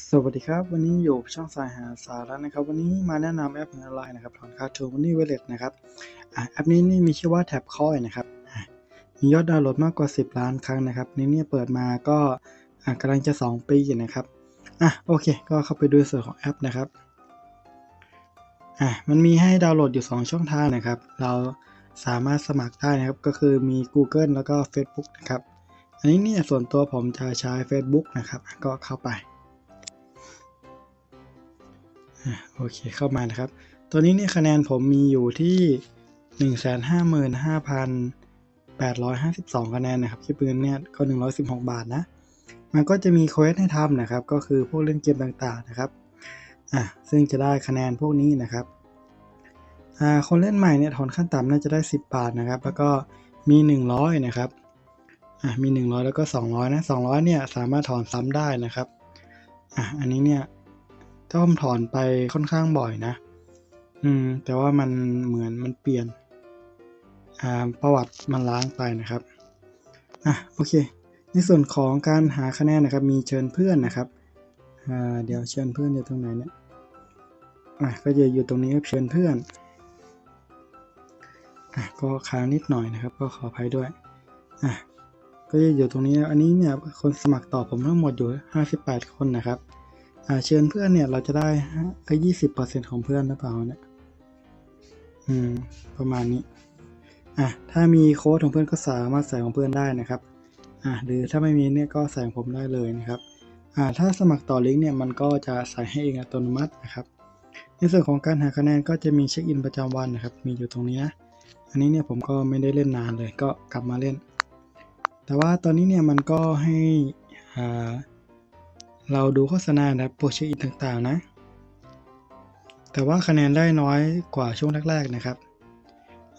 สวัสดีครับวันนี้อยู่ช่องสายหาสาระนะครับ วันนี้มาแนะนำแอปออนไลน์นะครับถอนค่าทูมันนี่เวลเลตนะครับอแอปนี้นี่มีชื่อว่าแท็บคอยนะครับมียอดดาวน์โหลดมากกว่า 10 ล้านครั้งนะครับนี่เนี่ยเปิดมาก็กำลังจะ 2 ปีนะครับอะโอเค ก็เข้าไปดูส่วนของแอปนะครับอะมันมีให้ดาวน์โหลดอยู่ 2 ช่องทางนะครับ เราสามารถสมัครได้นะครับก็คือมี Google แล้วก็ Facebook นะครับ อันนี้เนี่ยส่วนตัวผมจะใช้ Facebook นะครับ ก็เข้าไป โอเคเข้ามานะครับ ตัวนี้เนี่ยคะแนนผมมีอยู่ที่ 155,852 คะแนนนะครับคิดเป็นเงินเนี่ยก็ 116 บาทนะ มันก็จะมีเควสให้ทำนะครับ ก็คือพวกเล่นเกมต่างๆนะครับอะซึ่งจะได้คะแนนพวกนี้นะครับอ่าคนเล่นใหม่เนี่ยถอนขั้นต่ำน่าจะได้ 10 บาทนะครับ แล้วก็มี 100 นะครับอะมี 100 แล้วก็ 200 นะ 200 เนี่ยสามารถถอนซ้ำได้นะครับอะอันนี้เนี่ย ถ้าผมถอนไปค่อนข้างบ่อยนะ อืม แต่ว่ามันเหมือนมันเปลี่ยน อ่า ประวัติมันล้างไปนะครับ อะ โอเค ในส่วนของการหาคะแนนนะครับ มีเชิญเพื่อนนะครับ อ่า เดี๋ยวเชิญเพื่อนอยู่ตรงไหนเนี่ย อะ ก็จะอยู่ตรงนี้ครับเชิญเพื่อน อะ ก็ค้างนิดหน่อยนะครับ ก็ขออภัยด้วย อะ ก็จะอยู่ตรงนี้ อันนี้เนี่ย คนสมัครต่อผมทั้งหมดอยู่ 58 คนนะครับ เชิญเพื่อนเนี่ยเราจะได้ก็ยี่สิบเปอร์เซ็นของเพื่อนหรือเปล่าเนี่ย อืม ประมาณนี้ อะ ถ้ามีโค้ดของเพื่อนก็สามารถใส่ของเพื่อนได้นะครับ อะ หรือถ้าไม่มีเนี่ยก็ใส่ของผมได้เลยนะครับ อ่า ถ้าสมัครต่อลิงก์เนี่ยมันก็จะใส่ให้เองอัตโนมัตินะครับ ในส่วนของการหาคะแนนก็จะมีเช็คอินประจำวันนะครับ มีอยู่ตรงนี้นะ อันนี้เนี่ยผมก็ไม่ได้เล่นนานเลย ก็กลับมาเล่น แต่ว่าตอนนี้เนี่ยมันก็ให้ อ่า เราดูโฆษณานะครับโปรเช็คอินต่างๆ นะ แต่ว่าคะแนนได้น้อยกว่าช่วงแรก ๆ นะครับ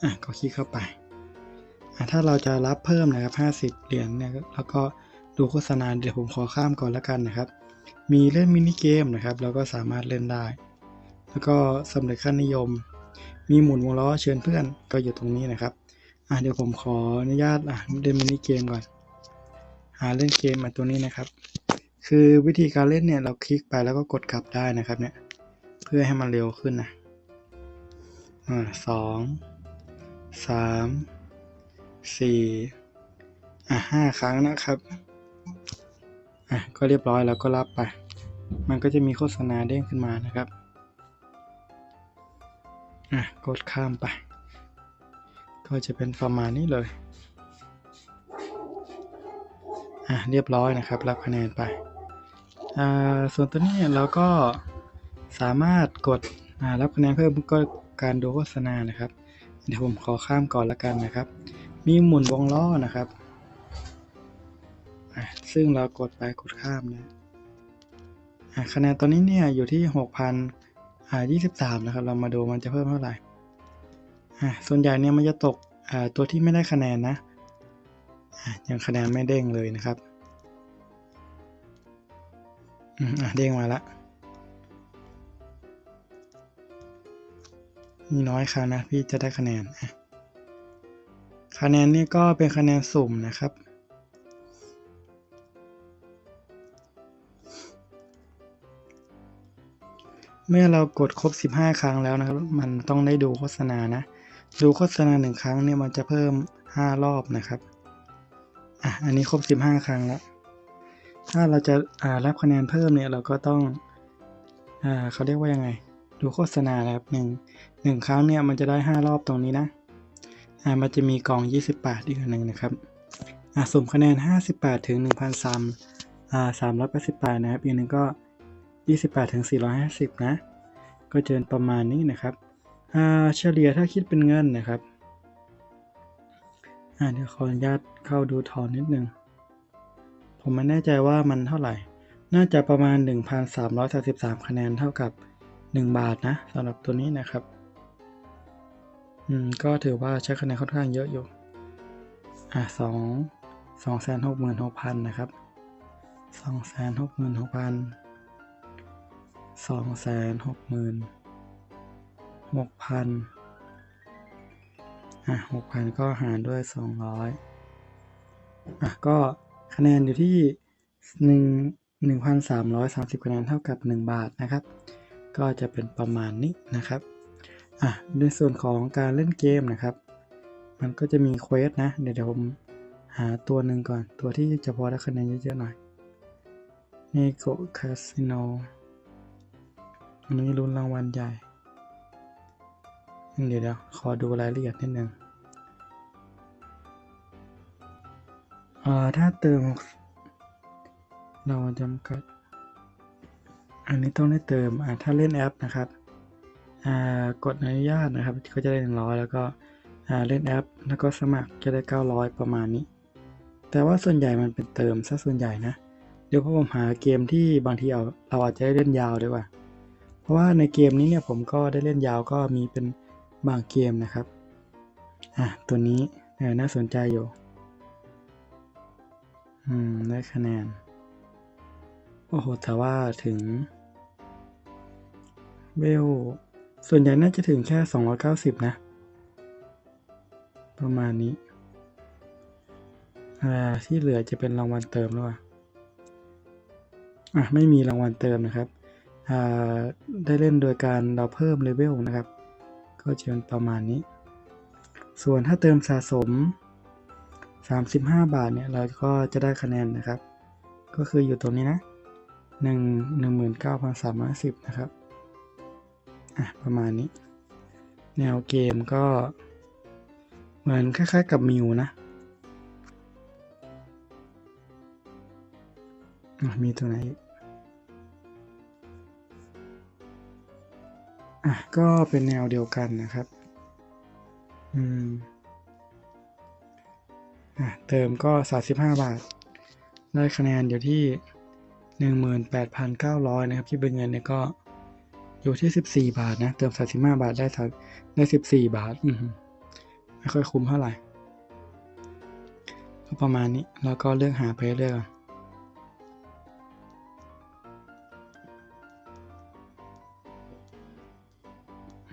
อะ ก็คลิกเข้าไป อะ ถ้าเราจะรับเพิ่มนะครับ 50 เหรียญเนี่ย แล้วก็ดูโฆษณา เดี๋ยวผมขอข้ามก่อนแล้วกันนะครับ มีเล่นมินิเกมนะครับ เราก็สามารถเล่นได้ แล้วก็สำเร็จขั้นนิยม มีหมุนวงล้อเชิญเพื่อน ก็อยู่ตรงนี้นะครับ อะ เดี๋ยวผมขออนุญาต อะ เล่นมินิเกมก่อน หาเล่นเกมอะตัวนี้นะครับ คือวิธีการเล่นเนี่ยเราคลิกไปแล้วก็กดกลับได้นะครับเนี่ยเพื่อให้มันเร็วขึ้นนะอ่าสองสามสี่อะห้าครั้งนะครับอะก็เรียบร้อยแล้วก็รับไป มันก็จะมีโฆษณาเด้งขึ้นมานะครับอะกดข้ามไป ก็จะเป็นประมาณนี้เลยอะเรียบร้อยนะครับ รับคะแนนไป ส่วนตัวนี้เราก็สามารถกดรับคะแนนเพิ่มก็การดูโฆษณานะครับ เดี๋ยวผมขอข้ามก่อนละกันนะครับ มีหมุนวงล้อนะครับ ซึ่งเรากดไปกดข้ามนะคะแนนตอนนี้เนี่ยอยู่ที่ 6,023 นะครับ เรามาดูมันจะเพิ่มเท่าไหร่ ส่วนใหญ่เนี่ยมันจะตกตัวที่ไม่ได้คะแนนนะ ยังคะแนนไม่เด้งเลยนะครับ เด้งมาละมีน้อยครั้งนะพี่จะได้คะแนนอะคะแนนนี่ก็เป็นคะแนนสุ่มนะครับ เมื่อเรากดครบ 15 ครั้งแล้วนะครับ มันต้องได้ดูโฆษณานะ ดูโฆษณาหนึ่งครั้งเนี่ยมันจะเพิ่ม 5 รอบนะครับ อะ อันนี้ครบ 15 ครั้งแล้ว ถ้าเราจะรับคะแนนเพิ่มเนี่ยเราก็ต้องอเขาเรียกว่ายังไง ดูโฆษณาครับหนึ่งหนึ่งครั้งเนี่ยมันจะได้ 5 รอบตรงนี้นะอ่ามันจะมีกล่อง28อีกอันหนึ่งนะครับอ่าสุ่มคะแนน 58 ถึง 1,300อ่า388นะครับอีกหนึ่งก็ 28 ถึง 450 นะ ก็จะเป็นประมาณนี้นะครับอ่าเฉลี่ยถ้าคิดเป็นเงินนะครับอ่าเดี๋ยวขออนุญาตเข้าดูถอนนิดนึง ผมไม่แน่ใจว่ามันเท่าไหร่ น่าจะประมาณ 1,333 คะแนนเท่ากับ 1 บาทนะสำหรับตัวนี้นะครับ อืม ก็ถือว่าใช้คะแนนค่อนข้างเยอะอยู่ อะสองสองแสนหกหมื่นหกพันนะครับสองแสนหกหมื่นหกพันสองแสนหกหมื่นหกพันอะหกพันก็หารด้วยสองร้อยอะก็ คะแนนอยู่ที่หนึ่ง1,330คะแนนเท่ากับ 1 บาทนะครับ ก็จะเป็นประมาณนี้นะครับอะในส่วนของการเล่นเกมนะครับ มันก็จะมีเควสนะ เดี๋ยวผมหาตัวหนึ่งก่อน ตัวที่จะพอได้คะแนนเยอะๆหน่อยนโกคาสิโนอันนี้ลุ้นรางวัลใหญ่ เดี๋ยวเดี๋ยวขอดูรายละเอียดนิดนึง อ่าถ้าเติม เราจำกัด อันนี้ต้องได้เติมอ่าถ้าเล่นแอปนะครับอ่ากดอนุญาตนะครับก็จะได้หนึ่งร้อยแล้วก็อ่าเล่นแอป แล้วก็สมัครจะได้เก้าร้อยประมาณนี้ แต่ว่าส่วนใหญ่มันเป็นเติมซะส่วนใหญ่นะเดี๋ยวผมหาเกมที่บางทีเอาเราอาจจะได้เล่นยาวดีกว่าเพราะว่าในเกมนี้เนี่ยผมก็ได้เล่นยาวก็มีเป็นบางเกมนะครับอะตัวนี้น่าสนใจอยู่ อืม ได้คะแนน โอ้โห แต่ว่าถึง เวล ส่วนใหญ่น่าจะถึงแค่ 290 นะ ประมาณนี้ อ่า ที่เหลือจะเป็นรางวัลเติมแล้วอะอะ ไม่มีรางวัลเติมนะครับ อ่า ได้เล่นโดยการเราเพิ่มเลเวลนะครับ ก็จะเป็นประมาณนี้ ส่วนถ้าเติมสะสม 35 บาทเนี่ยเราก็จะได้คะแนนนะครับ ก็คืออยู่ตรงนี้นะ 1 19,310 นะครับ อะ ประมาณนี้ แนวเกมก็ เหมือนคล้ายๆกับมิวนะ มีตัวไหนอะ ก็เป็นแนวเดียวกันนะครับ อืมอะ เติมก็ 35 บาท ได้คะแนนอยู่ที่ 18,900 นะครับที่เป็นเงินเนี่ยก็อยู่ที่ 14 บาทนะ เติม 35 บาทได้ได้ 14 บาท อืไม่ค่อยคุ้มเท่าไหร่ก็ประมาณนี้ แล้วก็เลือกหาไปเรื่อยก่อน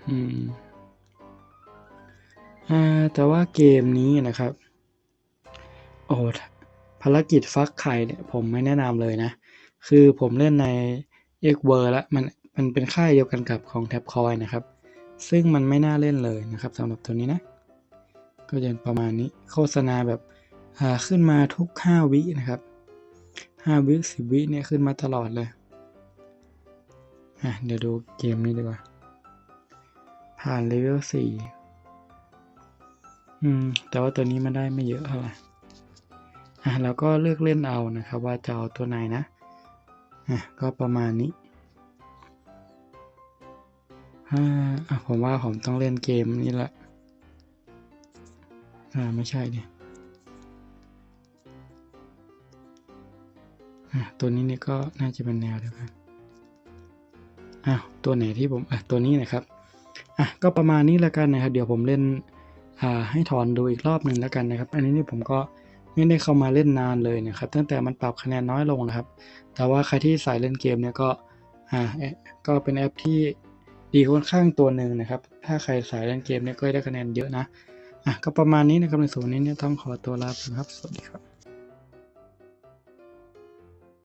อืม อ่า แต่ว่าเกมนี้นะครับ ภารกิจฟักไข่เนี่ยผมไม่แนะนำเลยนะ คือผมเล่นใน x w o r แล้วมันมันเป็นค่ายเดียวกันกับของ t a b c o i n นะครับ ซึ่งมันไม่น่าเล่นเลยนะครับสำหรับตัวนี้นะ ก็จะประมาณนี้โฆษณาแบบอ่าขึ้นมาทุก 5 วินะครับ 5 วิ10 วิเนี่ยขึ้นมาตลอดเลยอะเดี๋ยวดูเกมนี้ดีกว่า ผ่านเลเวล4อืม แต่ว่าตัวนี้มันได้ไม่เยอะเท่าไหร่ อะเราก็เลือกเล่นเอานะครับ ว่าจะเอาตัวไหนนะอะก็ประมาณนี้อ่าอะผมว่าผมต้องเล่นเกมนี้แหละอ่าไม่ใช่ดิอะตัวนี้นี่ก็น่าจะเป็นแนวเดียวกันอ้าวตัวไหนที่ผมอะตัวนี้นะครับอะก็ประมาณนี้แล้วกันนะครับ เดี๋ยวผมเล่นอ่าให้ถอนดูอีกรอบหนึ่งแล้วกันนะครับ อันนี้นี่ผมก็ ไม่ได้เข้ามาเล่นนานเลยนะครับ ตั้งแต่มันปรับคะแนนน้อยลงนะครับ แต่ว่าใครที่สายเล่นเกมเนี่ยก็อ่าก็เป็นแอปที่ดีค่อนข้างตัวหนึ่งนะครับ ถ้าใครสายเล่นเกมเนี่ยก็ได้คะแนนเยอะนะอะก็ประมาณนี้นะครับในส่วนนี้เนี่ยต้องขอตัวลาไปครับ สวัสดีครับ